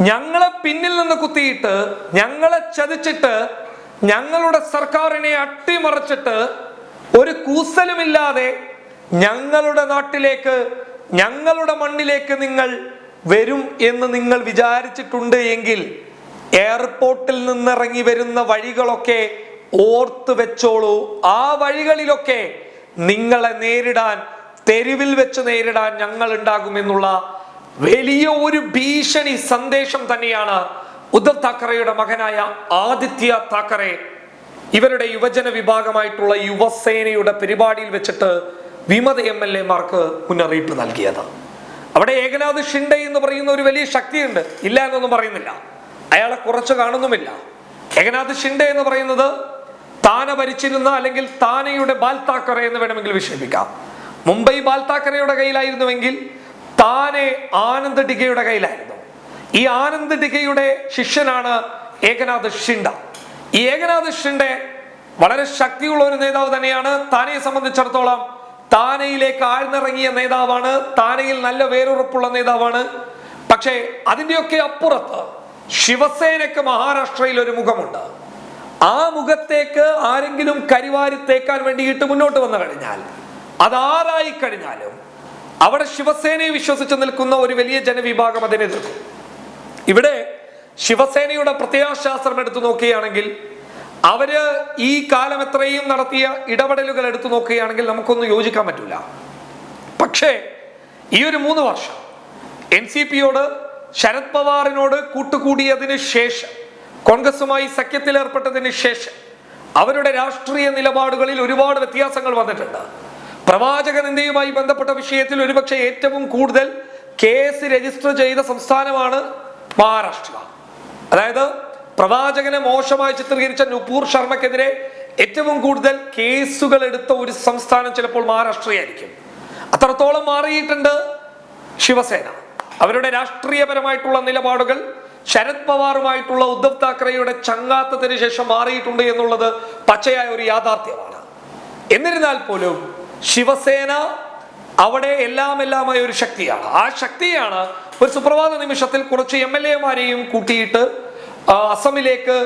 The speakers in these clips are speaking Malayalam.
ഞങ്ങളെ പിന്നിൽ നിന്ന് കുത്തിയിട്ട് ഞങ്ങളെ ചതിച്ചിട്ട് ഞങ്ങളുടെ സർക്കാരിനെ അട്ടിമറിച്ചിട്ട് ഒരു കൂസലുമില്ലാതെ ഞങ്ങളുടെ നാട്ടിലേക്ക് ഞങ്ങളുടെ മണ്ണിലേക്ക് നിങ്ങൾ വരും എന്ന് നിങ്ങൾ വിചാരിച്ചിട്ടുണ്ട് എങ്കിൽ എയർപോർട്ടിൽ നിന്നിറങ്ങി വരുന്ന വഴികളൊക്കെ ഓർത്ത് വെച്ചോളൂ. ആ വഴികളിലൊക്കെ നിങ്ങളെ നേരിടാൻ തെരുവിൽ വെച്ച് നേരിടാൻ ഞങ്ങൾ ഉണ്ടാകുമെന്നുള്ള വലിയ ഒരു ഭീഷണി സന്ദേശം തന്നെയാണ് ഉദ്ധവ് താക്കറെയുടെ മകനായ ആദിത്യ താക്കറെ ഇവരുടെ യുവജന വിഭാഗമായിട്ടുള്ള യുവസേനയുടെ പരിപാടിയിൽ വെച്ചിട്ട് വിമത എം എൽ എമാർക്ക് മുന്നറിയിപ്പ് നൽകിയത്. അവിടെ ഏകനാഥ് ഷിൻഡെ എന്ന് പറയുന്ന ഒരു വലിയ ശക്തിയുണ്ട്. ഇല്ല എന്നൊന്നും പറയുന്നില്ല. അയാളെ കുറച്ച് കാണുന്നുമില്ല. ഏകനാഥ് ഷിൻഡെ എന്ന് പറയുന്നത് താന ഭരിച്ചിരുന്ന അല്ലെങ്കിൽ താനയുടെ ബാൽ താക്കറെ എന്ന് വേണമെങ്കിൽ വിശേഷിപ്പിക്കാം. മുംബൈ ബാൽ താക്കറെയുടെ കയ്യിലായിരുന്നുവെങ്കിൽ താനെ ആനന്ദ് ഡിഗയുടെ കയ്യിലായിരുന്നു. ഈ ആനന്ദ് ഡിഗയുടെ ശിഷ്യനാണ് ഏകനാഥ് ഷിൻഡ ഈ ഏകനാഥ് ഷിൻഡെ വളരെ ശക്തിയുള്ള ഒരു നേതാവ് തന്നെയാണ്. താനയെ സംബന്ധിച്ചിടത്തോളം താനയിലേക്ക് ആഴ്ന്നിറങ്ങിയ നേതാവാണ്. താനയിൽ നല്ല വേരുറപ്പുള്ള നേതാവാണ്. പക്ഷേ അതിന്റെയൊക്കെ അപ്പുറത്ത് ശിവസേനയ്ക്ക് മഹാരാഷ്ട്രയിൽ ഒരു മുഖമുണ്ട്. ആ മുഖത്തേക്ക് ആരെങ്കിലും കരിവാരി തേക്കാൻ വേണ്ടിയിട്ട് മുന്നോട്ട് വന്നു കഴിഞ്ഞാൽ അതാരായി കഴിഞ്ഞാലും അവിടെ ശിവസേനയെ വിശ്വസിച്ച് നിൽക്കുന്ന ഒരു വലിയ ജനവിഭാഗം അതിനെ എതിർക്കും ഇവിടെ ശിവസേനയുടെ പ്രത്യയശാസ്ത്രം എടുത്തു നോക്കുകയാണെങ്കിൽ അവർ ഈ കാലം എത്രയും നടത്തിയ ഇടപെടലുകൾ എടുത്തു നോക്കുകയാണെങ്കിൽ നമുക്കൊന്നും യോജിക്കാൻ പറ്റില്ല പക്ഷേ ഈ ഒരു മൂന്ന് വർഷം എൻ സി പിയോട് ശരത് പവാറിനോട് കൂട്ടുകൂടിയതിന് ശേഷം കോൺഗ്രസുമായി സഖ്യത്തിൽ ഏർപ്പെട്ടതിന് ശേഷം അവരുടെ രാഷ്ട്രീയ നിലപാടുകളിൽ ഒരുപാട് വ്യത്യാസങ്ങൾ വന്നിട്ടുണ്ട്. പ്രവാചക നിന്ദയുമായി ബന്ധപ്പെട്ട വിഷയത്തിൽ ഒരുപക്ഷെ ഏറ്റവും കൂടുതൽ കേസ് രജിസ്റ്റർ ചെയ്ത സംസ്ഥാനമാണ് മഹാരാഷ്ട്ര. അതായത് പ്രവാചകനെ മോശമായി ചിത്രീകരിച്ച നുപൂർ ശർമ്മക്കെതിരെ ഏറ്റവും കൂടുതൽ കേസുകൾ എടുത്ത ഒരു സംസ്ഥാനം ചിലപ്പോൾ മഹാരാഷ്ട്രയായിരിക്കും. അത്രത്തോളം മാറിയിട്ടുണ്ട് ശിവസേന. അവരുടെ രാഷ്ട്രീയപരമായിട്ടുള്ള നിലപാടുകൾ ശരത് പവാറുമായിട്ടുള്ള ഉദ്ധവ് താക്കറെയുടെ ചങ്ങാത്തത്തിന് ശേഷം മാറിയിട്ടുണ്ട് എന്നുള്ളത് പച്ചയായ ഒരു യാഥാർത്ഥ്യമാണ്. എന്നിരുന്നാൽ പോലും ശിവസേന അവിടെ എല്ലാം എല്ലാമായ ഒരു ശക്തിയാണ്. ആ ശക്തിയാണ് ഒരു സുപ്രഭാത നിമിഷത്തിൽ കുറച്ച് എം എൽ എമാരെയും കൂട്ടിയിട്ട് അസമിലേക്ക്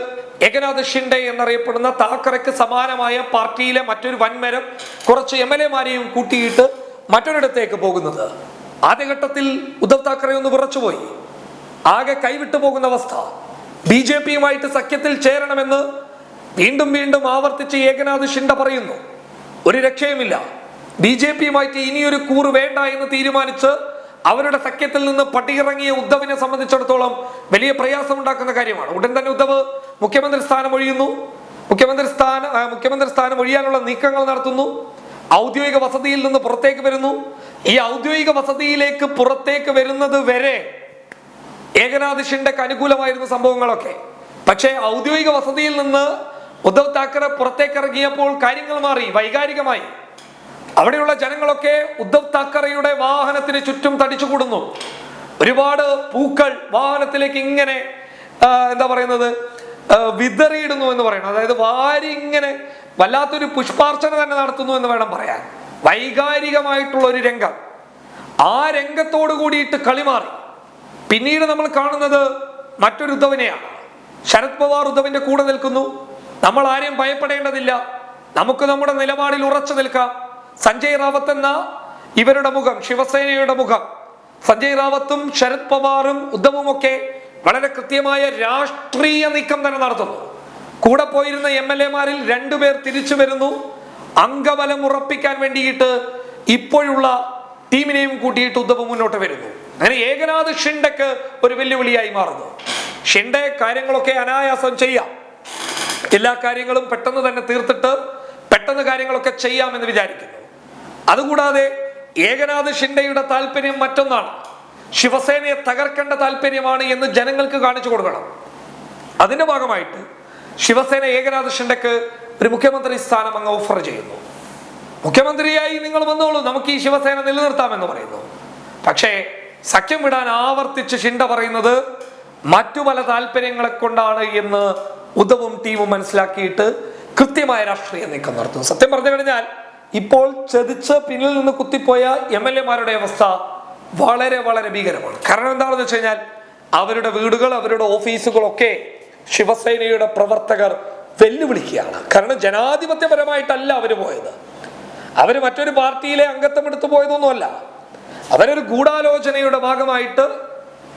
ഏകനാഥ് ഷിൻഡെ എന്നറിയപ്പെടുന്ന താക്കറയ്ക്ക് സമാനമായ പാർട്ടിയിലെ മറ്റൊരു വൻമരം കുറച്ച് എം എൽ എമാരെയും കൂട്ടിയിട്ട് മറ്റൊരിടത്തേക്ക് പോകുന്നത്. ആദ്യഘട്ടത്തിൽ ഉദ്ധവ് താക്കറെ ഒന്ന് വിറച്ചുപോയി. ആകെ കൈവിട്ടു പോകുന്ന അവസ്ഥ. ബി ജെ പിയുമായിട്ട് സഖ്യത്തിൽ ചേരണമെന്ന് വീണ്ടും വീണ്ടും ആവർത്തിച്ച് ഏകനാഥ് ഷിൻഡ പറയുന്നു. ഒരു രക്ഷയുമില്ല. ബി ജെ പിയുമായിട്ട് ഇനിയൊരു കൂറ് വേണ്ട എന്ന് തീരുമാനിച്ച് അവരുടെ സഖ്യത്തിൽ നിന്ന് പട്ടിയിറങ്ങിയ ഉദ്ധവിനെ സംബന്ധിച്ചിടത്തോളം വലിയ പ്രയാസം ഉണ്ടാക്കുന്ന കാര്യമാണ്. ഉടൻ തന്നെ ഉദ്ധവ് മുഖ്യമന്ത്രി സ്ഥാനം ഒഴിയുന്നു. മുഖ്യമന്ത്രി സ്ഥാന മുഖ്യമന്ത്രി സ്ഥാനം ഒഴിയാനുള്ള നീക്കങ്ങൾ നടത്തുന്നു. ഔദ്യോഗിക വസതിയിൽ നിന്ന് പുറത്തേക്ക് വരുന്നു. ഈ ഔദ്യോഗിക വസതിയിലേക്ക് പുറത്തേക്ക് വരുന്നത് വരെ ഏകനാഥ് ഷിൻഡക്ക് അനുകൂലമായിരുന്ന സംഭവങ്ങളൊക്കെ. പക്ഷേ ഔദ്യോഗിക വസതിയിൽ നിന്ന് ഉദ്ധവ് താക്കറെ പുറത്തേക്ക് ഇറങ്ങിയപ്പോൾ കാര്യങ്ങൾ മാറി വൈകാരികമായി. അവിടെയുള്ള ജനങ്ങളൊക്കെ ഉദ്ധവ് താക്കറയുടെ വാഹനത്തിന് ചുറ്റും തടിച്ചുകൂടുന്നു. ഒരുപാട് പൂക്കൾ വാഹനത്തിലേക്ക് ഇങ്ങനെ എന്താ പറയുന്നത് വിതറിയിടുന്നു എന്ന് പറയണം അതായത് വാരി ഇങ്ങനെ വല്ലാത്തൊരു പുഷ്പാർച്ചന തന്നെ നടത്തുന്നു എന്ന് വേണം പറയാൻ. വൈകാരികമായിട്ടുള്ള ഒരു രംഗം. ആ രംഗത്തോട് കൂടിയിട്ട് കളി മാറി. പിന്നീട് നമ്മൾ കാണുന്നത് മറ്റൊരു ഉദ്ധവനെയാണ്. ശരത് പവാർ ഉദ്ധവിന്റെ കൂടെ നിൽക്കുന്നു. നമ്മൾ ആരെയും ഭയപ്പെടേണ്ടതില്ല. നമുക്ക് നമ്മുടെ നിലപാടിൽ ഉറച്ചു നിൽക്കാം. സഞ്ജയ് റാവത്ത് എന്ന ഇവരുടെ മുഖം ശിവസേനയുടെ മുഖം. സഞ്ജയ് റാവത്തും ശരത് പവാറും ഉദ്ധവും ഒക്കെ വളരെ കൃത്യമായ രാഷ്ട്രീയ നീക്കം തന്നെ നടത്തുന്നു. കൂടെ പോയിരുന്ന എം എൽ എമാരിൽ രണ്ടുപേർ തിരിച്ചു വരുന്നു. അംഗബലം ഉറപ്പിക്കാൻ വേണ്ടിയിട്ട് ഇപ്പോഴുള്ള ടീമിനെയും കൂട്ടിയിട്ട് ഉദ്ധവ് മുന്നോട്ട് വരുന്നു. അങ്ങനെ ഏകനാഥ് ഷിൻഡക്ക് ഒരു വെല്ലുവിളിയായി മാറുന്നു. ഷിൻഡെ കാര്യങ്ങളൊക്കെ അനായാസം ചെയ്യാം. എല്ലാ കാര്യങ്ങളും പെട്ടെന്ന് തന്നെ തീർത്തിട്ട് പെട്ടെന്ന് കാര്യങ്ങളൊക്കെ ചെയ്യാമെന്ന് വിചാരിക്കുന്നു. അതുകൂടാതെ ഏകനാഥ് ഷിൻഡെയുടെ താല്പര്യം മറ്റൊന്നാണ്. ശിവസേനയെ തകർക്കേണ്ട താല്പര്യമാണ് എന്ന് ജനങ്ങൾക്ക് കാണിച്ചു കൊടുക്കണം. അതിന്റെ ഭാഗമായിട്ട് ശിവസേന ഏകനാഥ് ഷിൻഡെക്ക് ഒരു മുഖ്യമന്ത്രി സ്ഥാനം അങ്ങ് ഓഫർ ചെയ്യുന്നു. മുഖ്യമന്ത്രിയായി നിങ്ങൾ വന്നോളൂ നമുക്ക് ഈ ശിവസേന നിലനിർത്താമെന്ന് പറയുന്നു. പക്ഷേ സഖ്യം വിടാൻ ആവർത്തിച്ച് ഷിൻഡ പറയുന്നത് മറ്റു പല താല്പര്യങ്ങളെ കൊണ്ടാണ് എന്ന് ഉദവും ടീമും മനസ്സിലാക്കിയിട്ട് കൃത്യമായ രാഷ്ട്രീയ നീക്കം നടത്തുന്നു. സത്യം പറഞ്ഞു കഴിഞ്ഞാൽ ഇപ്പോൾ ചതിച്ച് പിന്നിൽ നിന്ന് കുത്തിപ്പോയ എം എൽ എമാരുടെ അവസ്ഥ വളരെ വളരെ ഭീകരമാണ്. കാരണം എന്താണെന്ന് വെച്ച് കഴിഞ്ഞാൽ അവരുടെ വീടുകൾ അവരുടെ ഓഫീസുകളൊക്കെ ശിവസേനയുടെ പ്രവർത്തകർ വെല്ലുവിളിക്കുകയാണ്. കാരണം ജനാധിപത്യപരമായിട്ടല്ല അവർ പോയത്. അവർ മറ്റൊരു പാർട്ടിയിലെ അംഗത്വം എടുത്തു പോയതൊന്നുമല്ല. അവരൊരു ഗൂഢാലോചനയുടെ ഭാഗമായിട്ട്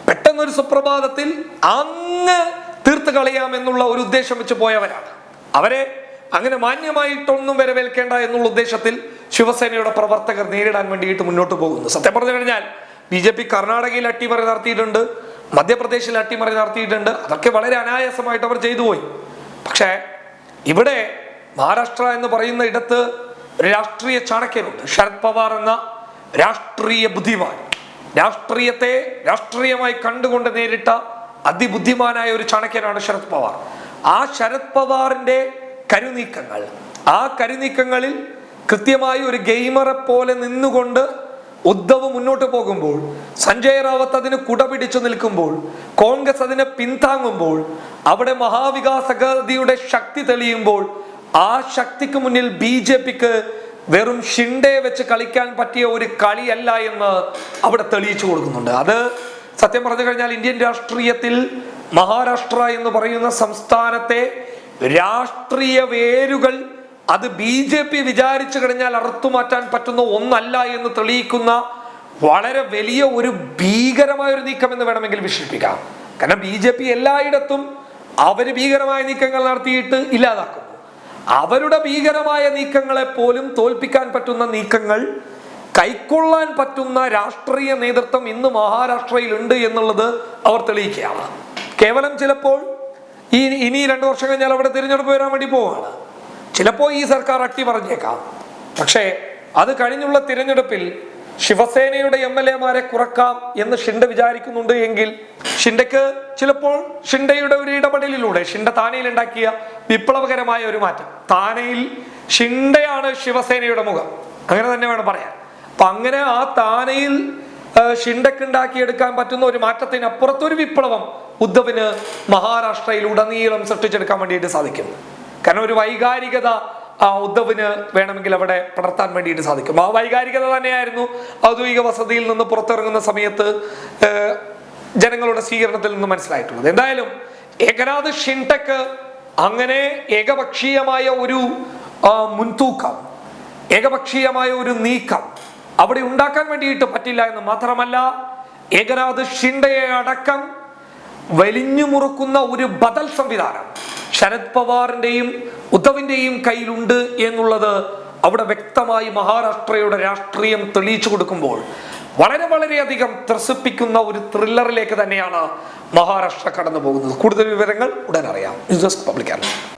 പെട്ടെന്നൊരു സുപ്രഭാതത്തിൽ അങ്ങ് തീർത്ത് കളയാമെന്നുള്ള ഒരു ഉദ്ദേശം വെച്ച് പോയവരാണ്. അവരെ അങ്ങനെ മാന്യമായിട്ടൊന്നും വരവേൽക്കേണ്ട എന്നുള്ള ഉദ്ദേശത്തിൽ ശിവസേനയുടെ പ്രവർത്തകർ നേരിടാൻ വേണ്ടിയിട്ട് മുന്നോട്ട് പോകുന്നു. സത്യം പറഞ്ഞു കഴിഞ്ഞാൽ ബി ജെ പി കർണാടകയിൽ അട്ടിമറി നടത്തിയിട്ടുണ്ട് മധ്യപ്രദേശിൽ അട്ടിമറി നടത്തിയിട്ടുണ്ട്. അതൊക്കെ വളരെ അനായാസമായിട്ട് അവർ ചെയ്തു പോയി. പക്ഷേ ഇവിടെ മഹാരാഷ്ട്ര എന്ന് പറയുന്ന ഇടത്ത് രാഷ്ട്രീയ ചാണക്യനുണ്ട്. ശരത് പവാർ എന്ന രാഷ്ട്രീയ ബുദ്ധിമാൻ. രാഷ്ട്രീയത്തെ രാഷ്ട്രീയമായി കണ്ടുകൊണ്ട് നേരിട്ട അതിബുദ്ധിമാനായ ഒരു ചാണക്യനാണ് ശരത് പവാർ. ആ ശരത് പവാറിന്റെ കരുനീക്കങ്ങൾ. ആ കരുനീക്കങ്ങളിൽ കൃത്യമായി ഒരു ഗെയിമറെ പോലെ നിന്നുകൊണ്ട് ഉദ്ധവ് മുന്നോട്ട് പോകുമ്പോൾ സഞ്ജയ് റാവത്ത് അതിന് കുട പിടിച്ചു നിൽക്കുമ്പോൾ കോൺഗ്രസ് അതിനെ പിന്താങ്ങുമ്പോൾ അവിടെ മഹാവികാസഗതിയുടെ ശക്തി തെളിയുമ്പോൾ ആ ശക്തിക്ക് മുന്നിൽ ബി ജെ പിക്ക് വെറും ഷിൻഡെ വെച്ച് കളിക്കാൻ പറ്റിയ ഒരു കളിയല്ല എന്ന് അവിടെ തെളിയിച്ചു കൊടുക്കുന്നുണ്ട്. അത് സത്യം പറഞ്ഞു കഴിഞ്ഞാൽ ഇന്ത്യൻ രാഷ്ട്രീയത്തിൽ മഹാരാഷ്ട്ര എന്ന് പറയുന്ന സംസ്ഥാനത്തെ രാഷ്ട്രീയ വേരുകൾ അത് ബി ജെ പി വിചാരിച്ചു കഴിഞ്ഞാൽ അറുത്തുമാറ്റാൻ പറ്റുന്ന ഒന്നല്ല എന്ന് തെളിയിക്കുന്ന വളരെ വലിയ ഒരു ഭീകരമായ ഒരു നീക്കം എന്ന് വേണമെങ്കിൽ വിശേഷിപ്പിക്കാം. കാരണം ബി ജെ പി എല്ലായിടത്തും അവർ ഭീകരമായ നീക്കങ്ങൾ നടത്തിയിട്ട് ഇല്ലാതാക്കുന്നു. അവരുടെ ഭീകരമായ നീക്കങ്ങളെ പോലും തോൽപ്പിക്കാൻ പറ്റുന്ന നീക്കങ്ങൾ കൈക്കൊള്ളാൻ പറ്റുന്ന രാഷ്ട്രീയ നേതൃത്വം ഇന്ന് മഹാരാഷ്ട്രയിലുണ്ട് എന്നുള്ളത് അവർ തെളിയിക്കുകയാണ്. കേവലം ചിലപ്പോൾ ഈ ഇനി രണ്ടു വർഷം കഴിഞ്ഞാൽ അവിടെ തിരഞ്ഞെടുപ്പ് വരാൻ വേണ്ടി പോവാണ്. ചിലപ്പോൾ ഈ സർക്കാർ അട്ടി പറഞ്ഞേക്കാം. പക്ഷേ അത് കഴിഞ്ഞുള്ള തിരഞ്ഞെടുപ്പിൽ ശിവസേനയുടെ എം എൽ എമാരെ കുറക്കാം എന്ന് ഷിൻഡ വിചാരിക്കുന്നുണ്ട് എങ്കിൽ ഷിൻഡയ്ക്ക് ചിലപ്പോൾ ഷിൻഡയുടെ ഒരു ഇടപെടലിലൂടെ ഷിൻഡ താനയിൽ ഉണ്ടാക്കിയ വിപ്ലവകരമായ ഒരു മാറ്റം. താനയിൽ ഷിൻഡയാണ് ശിവസേനയുടെ മുഖം. അങ്ങനെ തന്നെ വേണം പറയാൻ. അപ്പൊ അങ്ങനെ ആ താനയിൽ ഷിൻഡക്ക് ഉണ്ടാക്കിയെടുക്കാൻ പറ്റുന്ന ഒരു മാറ്റത്തിനപ്പുറത്തൊരു വിപ്ലവം ഉദ്ധവിന് മഹാരാഷ്ട്രയിൽ ഉടനീളം സൃഷ്ടിച്ചെടുക്കാൻ വേണ്ടിയിട്ട് സാധിക്കും. കാരണം ഒരു വൈകാരികത ആ ഉദ്ധവിന് വേണമെങ്കിൽ അവിടെ പടർത്താൻ വേണ്ടിയിട്ട് സാധിക്കും. ആ വൈകാരികത തന്നെയായിരുന്നു ഔദ്യോഗിക വസതിയിൽ നിന്ന് പുറത്തിറങ്ങുന്ന സമയത്ത് ജനങ്ങളുടെ സ്വീകരണത്തിൽ നിന്ന് മനസ്സിലായിട്ടുള്ളത്. എന്തായാലും ഏകനാഥ് ഷിൻടെക്ക് അങ്ങനെ ഏകപക്ഷീയമായ ഒരു മുൻതൂക്കം ഏകപക്ഷീയമായ ഒരു നീക്കം അവിടെ ഉണ്ടാക്കാൻ വേണ്ടിയിട്ട് പറ്റില്ല എന്ന് മാത്രമല്ല ഏകനാഥ് ഷിൻഡയെ അടക്കം വലിഞ്ഞു മുറുക്കുന്ന ഒരു ബദൽ സംവിധാനം. ശരത് പവാറിന്റെയും ഉദ്ധവിന്റെയും കയ്യിലുണ്ട് എന്നുള്ളത് അവിടെ വ്യക്തമായി മഹാരാഷ്ട്രയുടെ രാഷ്ട്രീയം തെളിയിച്ചു കൊടുക്കുമ്പോൾ വളരെ വളരെയധികം ത്രസിപ്പിക്കുന്ന ഒരു ത്രില്ലറിലേക്ക് തന്നെയാണ് മഹാരാഷ്ട്ര കടന്നു പോകുന്നത് കൂടുതൽ വിവരങ്ങൾ ഉടൻ അറിയാം ന്യൂസ് ഡെസ്ക് പബ്ലിക്കാണ്